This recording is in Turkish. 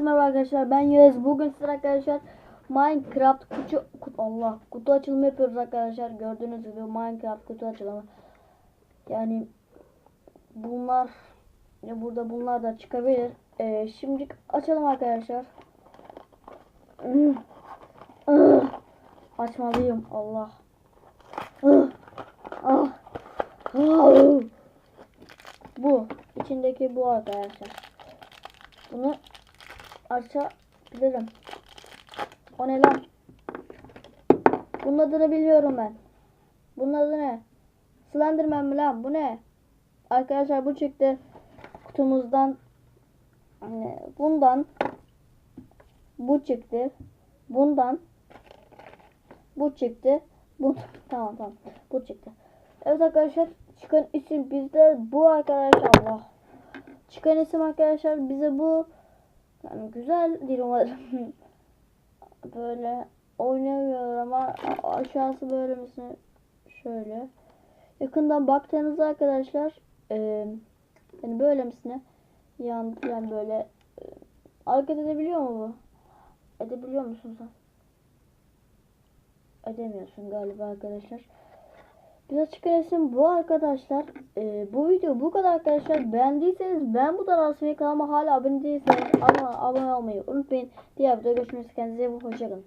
Herkese merhaba arkadaşlar. Ben Yağız. Bugün size arkadaşlar Minecraft kutu, kutu Allah kutu açılımı yapıyoruz arkadaşlar. Gördüğünüz gibi Minecraft kutu açılımı. Yani bunlar ya burada bunlar da çıkabilir. Ee, şimdi açalım arkadaşlar. Açmalıyım. Allah. Ah. Ah. Ah. Bu. içindeki bu arkadaşlar. Bunu açabilirim. O ne lan? Bunun adını biliyorum ben. Bunun adı ne? Slenderman mi lan? Bu ne? Arkadaşlar bu çıktı kutumuzdan. Hani bundan bu çıktı. Bundan bu çıktı. Bu tamam tamam. Bu çıktı. Evet arkadaşlar çıkan isim bizde bu arkadaşlar Allah. Çıkan isim arkadaşlar bize bu yani güzel değil umarım. böyle oynamıyor ama aşağısı böyle mesela şöyle. Yakından baktığınızda arkadaşlar e, yani böyle misine yan yani böyle e, hareket edebiliyor mu bu? Edebiliyor musun sen? Edemiyorsun galiba arkadaşlar. Çıkan isim bu arkadaşlar. Ee, bu video bu kadar arkadaşlar. Beğendiyseniz ben bu tarz kanalıma hala abone değilseniz ama abone olmayı unutmayın. Diğer videoda görüşmek üzere. Kendinize. Hoşçakalın.